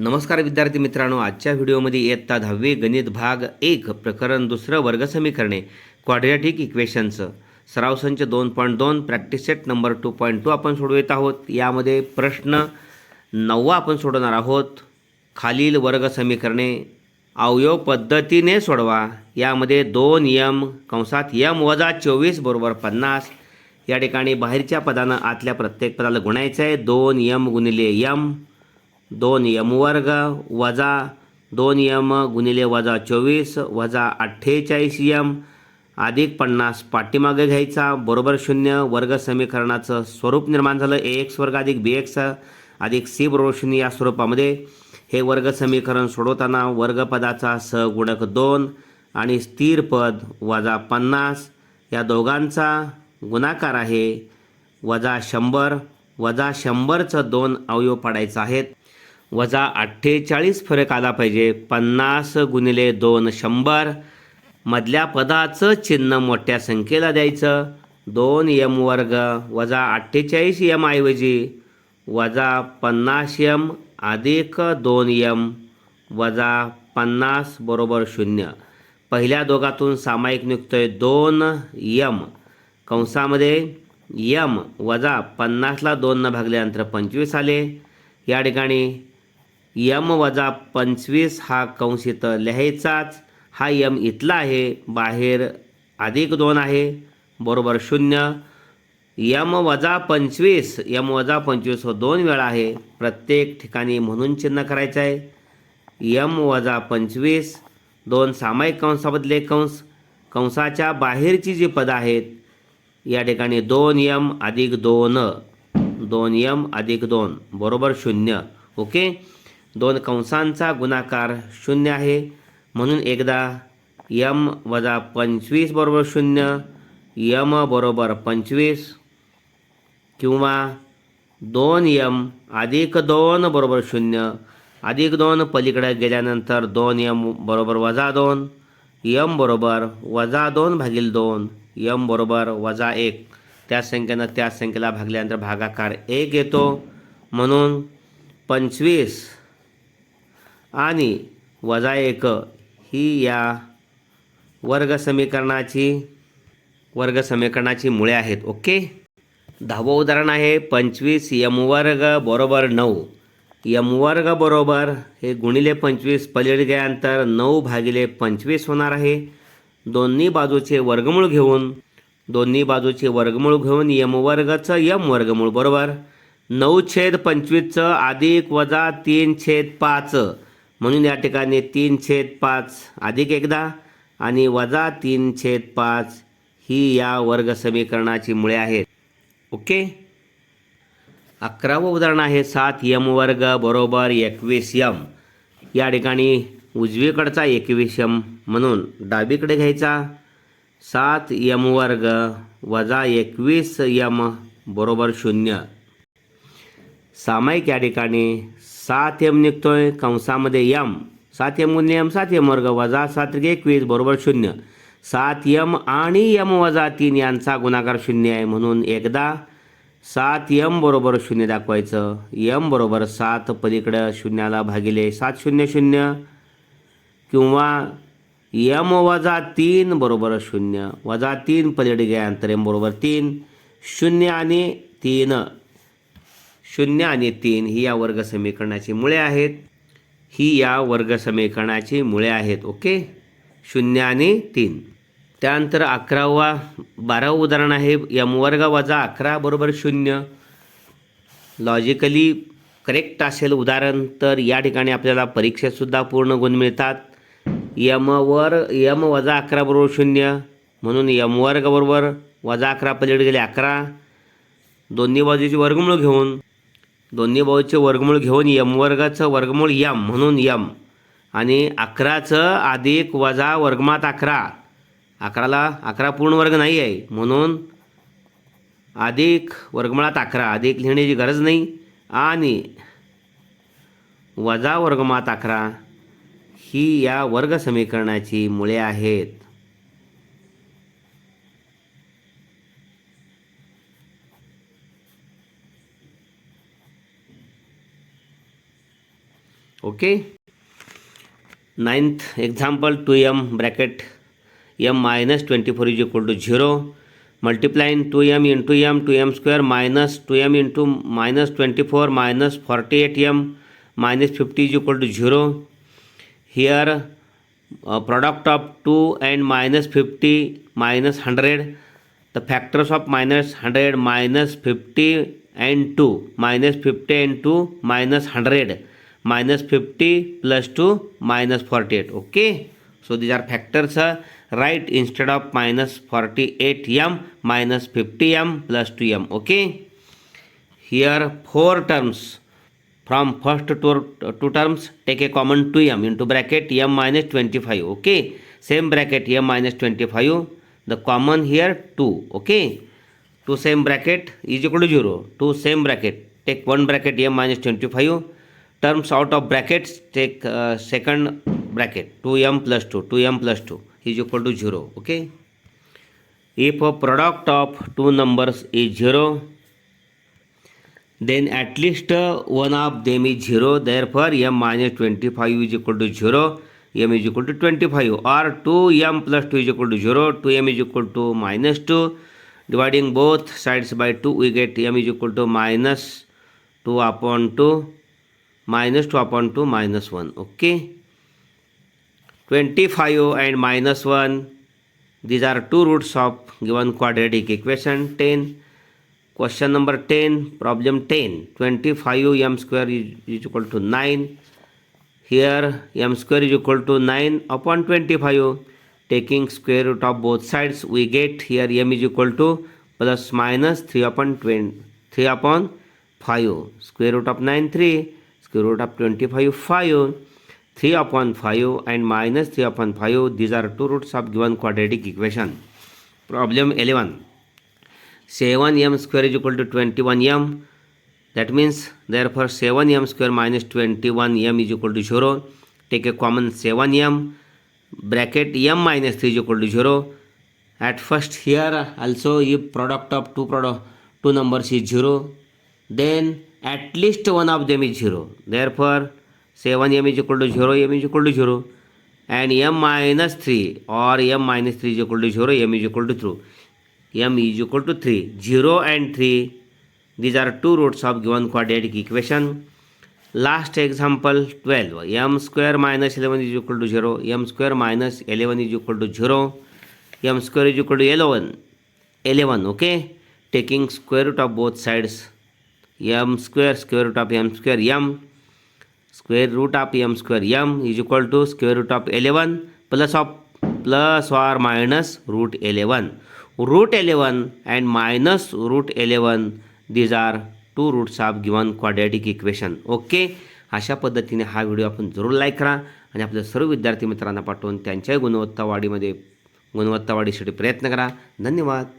नमस्कार विद्यार्थी मित्रांनो आजच्या व्हिडिओमध्ये इयत्ता दहावी गणित भाग एक प्रकरण दुसरं वर्गसमीकरणे क्वाड्रॅटिक इक्वेशनचं सराव संच दोन पॉईंट दोन practice set number two point two आपण सोडवित आहोत यामध्ये प्रश्न नववा आपण सोडवणार आहोत खालील वर्गसमीकरणे अवयव पद्धतीने सोडवा यामध्ये दोन यम कंसात यम वजा चोवीस बरोबर पन्नास या ठिकाणी बाहेरच्या पदानं आतल्या प्रत्येक पदाला गुणायचं आहे दोन यम गुणिले यम दोन यम वर्ग वजा दोन यम गुणिले वजा चोवीस वजा अठ्ठेचाळीस यम अधिक पन्नास पाठीमागे घ्यायचा बरोबर शून्य वर्ग समीकरणाचं स्वरूप निर्माण झालं ए एक्स वर्ग अधिक बी एक्स अधिक सी बरोबर शून्य या स्वरूपामध्ये हे वर्ग समीकरण सोडवताना वर्गपदाचा गुणक दोन आणि स्थिर पद वजा पन्नास या दोघांचा गुणाकार आहे वजा शंभर वजा शंभरचं दोन अवयव पाडायचं आहेत वजा अठ्ठेचाळीस फरक आला पाहिजे पन्नास गुणिले दोन शंभर मधल्या पदाचं चिन्ह मोठ्या संख्येला द्यायचं दोन यम वर्ग वजा अठ्ठेचाळीस यम ऐवजी वजा पन्नास यम अधिक दोन यम वजा पन्नास बरोबर शून्य पहिल्या दोघातून सामायिक आहे दोन यम कंसामध्ये यम वजा पन्नासला दोन न भागल्यानंतर पंचवीस आले या ठिकाणी यम वजा पंचवीस हा कंस इथं लिहायचाच हा यम इथला आहे बाहेर अधिक दोन आहे बरोबर शून्य यम वजा पंचवीस यम वजा पंचवीस हो दोन वेळा आहे प्रत्येक ठिकाणी म्हणून चिन्ह करायचं आहे यम वजा पंचवीस दोन सामायिक कंसामधले कंस कंसाच्या बाहेरची जी पदं आहेत या ठिकाणी दोन यम अधिक दोन दोन यम अधिक दोन बरोबर शून्य ओके दोन कंसांचा गुणाकार शून्य आहे म्हणून एकदा यम वजा पंचवीस बरोबर शून्य यम बरोबर पंचवीस किंवा दोन यम अधिक दोन बरोबर शून्य अधिक दोन पलीकडे गेल्यानंतर दोन यम बरोबर वजा दोन यम बरोबर वजा दोन भागील दोन यम बरोबर वजा एक त्या संख्येनं त्या संख्येला भागल्यानंतर भागाकार एक येतो म्हणून पंचवीस आणि वजा एक ही या वर्ग समीकरणाची वर्ग समीकरणाची मुळे आहेत ओके दहावं उदाहरण आहे पंचवीस वर्ग बरोबर नऊ वर्ग बरोबर हे गुणिले पंचवीस पलीड गेल्यानंतर नऊ भागिले पंचवीस होणार आहे दोन्ही बाजूचे वर्गमूळ घेऊन दोन्ही बाजूचे वर्गमूळ घेऊन यमवर्गचं यम वर्गमूळ बरोबर नऊ छेद पंचवीसचं अधिक वजा तीन छेद पाच म्हणून या ठिकाणी तीन छेद पाच अधिक एकदा आणि वजा तीन छेद पाच ही या वर्ग समीकरणाची मुळे आहेत ओके अकरावं उदाहरण आहे सात यम वर्ग बरोबर एकवीस यम या ठिकाणी उजवीकडचा एकवीस यम म्हणून डावीकडे घ्यायचा सात यम वर्ग वजा एकवीस यम बरोबर शून्य सामायिक या ठिकाणी सात एम निघतोय कंसामध्ये यम सात एम गुण एम सात यम वर्ग वजा सात एकवीस बरोबर शून्य सात यम आणि यम वजा तीन यांचा गुणाकार शून्य आहे म्हणून एकदा सात यम बरोबर शून्य दाखवायचं यम बरोबर सात पलीकडं शून्याला भागिले सात शून्य शून्य किंवा यम वजा तीन बरोबर शून्य वजा तीन पलीड अंतर एम बरोबर तीन शून्य आणि तीन शून्य आणि तीन ही या वर्ग समीकरणाची मुळे आहेत ही या वर्ग समीकरणाची मुळे आहेत ओके शून्य आणि तीन त्यानंतर अकरावा बारावं उदाहरण आहे यम वर्ग वजा अकरा बरोबर शून्य लॉजिकली करेक्ट असेल उदाहरण तर या ठिकाणी आपल्याला परीक्षेतसुद्धा पूर्ण गुण मिळतात यमवर यम वजा अकरा बरोबर शून्य म्हणून वर्ग बरोबर वजा अकरा पलीड गेले अकरा दोन्ही बाजूची वर्गमूळ घेऊन दोन्ही बाजूचे वर्गमूळ घेऊन यम वर्गाचं वर्गमूळ यम म्हणून यम आणि अकराचं अधिक वजा वर्गमात अकरा अकराला अकरा पूर्ण वर्ग नाही आहे म्हणून अधिक वर्गमळात अकरा अधिक लिहिण्याची गरज नाही आणि वजा वर्गमात अकरा ही या वर्ग समीकरणाची मुळे आहेत okay ninth example 2m bracket m minus 24 is equal to 0 multiplying 2m into m 2m square minus 2m into minus 24 minus 48m minus 50 is equal to 0 here uh, product of 2 and minus 50 minus 100 the factors of minus 100 minus 50 and 2 minus 50 and 2 minus 100 minus 50 plus 2 minus 48. Okay, so these are factors. Write instead of minus 48m minus 50m plus 2m. Okay, here 4 terms. From first two terms, take a common 2m into bracket m minus 25. Okay, same bracket m minus 25. The common here 2. Okay, 2 same bracket is equal to 0. 2 same bracket. Take one bracket m minus 25 terms out of brackets take uh, second bracket 2m plus 2 2m plus 2 is equal to 0 okay if a product of two numbers is 0 then at least uh, one of them is 0 therefore m minus 25 is equal to 0 m is equal to 25 or 2m plus 2 is equal to 0 2m is equal to minus 2 dividing both sides by 2 we get m is equal to minus 2 upon 2 minus 2 upon 2 minus 1 okay 25 and minus 1 these are two roots of given quadratic equation 10 question number 10 problem 10 25 m square is, is equal to 9 here m square is equal to 9 upon 25 taking square root of both sides we get here m is equal to plus minus 3 upon 20 3 upon 5 square root of 9 3 so root of 25, 5, 3 upon 5 and minus 3 upon 5. These are two roots of given quadratic equation. Problem 11. 7m square is equal to 21m. That means, therefore, 7m square minus 21m is equal to 0. Take a common 7m. Bracket m minus 3 is equal to 0. At first, here also if product of two numbers is 0, then at least one of them is 0. Therefore, 7m is equal to 0, m is equal to 0, and m minus 3 or m minus 3 is equal to 0, m is equal to 3. M is equal to 3. 0 and 3, these are two roots of given quadratic equation. Last example 12, m square minus 11 is equal to 0, m square minus 11 is equal to 0, m square is equal to 11, okay, taking square root of both sides. M square square root of M square M square root of M square M is equal to square root of eleven plus of plus or minus root eleven root eleven and minus root eleven these are two roots of given quadratic equation okay अशा पद्धतीने हा video आपण जरूर like करा आणि आपल्या सर्व विद्यार्थी मित्रांना पाठवून त्यांच्याही गुणवत्ता वाढीमध्ये गुणवत्ता वाढीसाठी प्रयत्न करा धन्यवाद